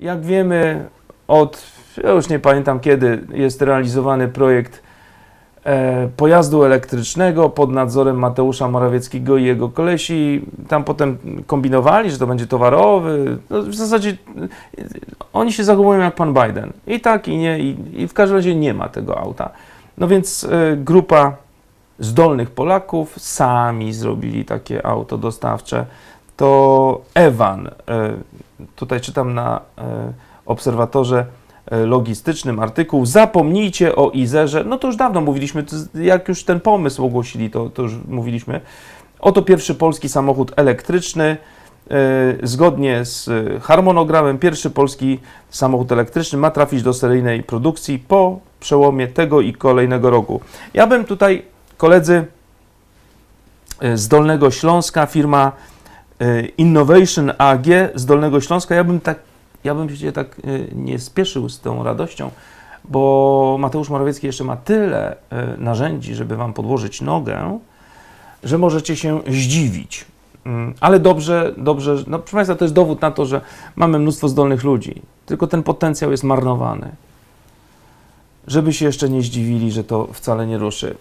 Jak wiemy, od, ja już nie pamiętam kiedy, jest realizowany projekt e, pojazdu elektrycznego pod nadzorem Mateusza Morawieckiego i jego kolesi. Tam potem kombinowali, że to będzie towarowy. No, w zasadzie e, oni się zachowują jak pan Biden. I tak, i nie, i, i w każdym razie nie ma tego auta. No więc e, grupa zdolnych Polaków sami zrobili takie auto dostawcze. To Evan, e, tutaj czytam na e, obserwatorze e, logistycznym artykuł, zapomnijcie o Izerze, no to już dawno mówiliśmy, jak już ten pomysł ogłosili, to, to już mówiliśmy. Oto pierwszy polski samochód elektryczny, zgodnie z harmonogramem, pierwszy polski samochód elektryczny ma trafić do seryjnej produkcji po przełomie tego i kolejnego roku. Ja bym tutaj, koledzy z Dolnego Śląska, firma Innovation AG z Dolnego Śląska, ja bym tak, ja bym się tak e, nie spieszył z tą radością, bo Mateusz Morawiecki jeszcze ma tyle e, narzędzi, żeby wam podłożyć nogę, że możecie się zdziwić. Mm, Ale dobrze, dobrze, no proszę Państwa, to jest dowód na to, że mamy mnóstwo zdolnych ludzi, tylko ten potencjał jest marnowany. Żeby się jeszcze nie zdziwili, że to wcale nie ruszy.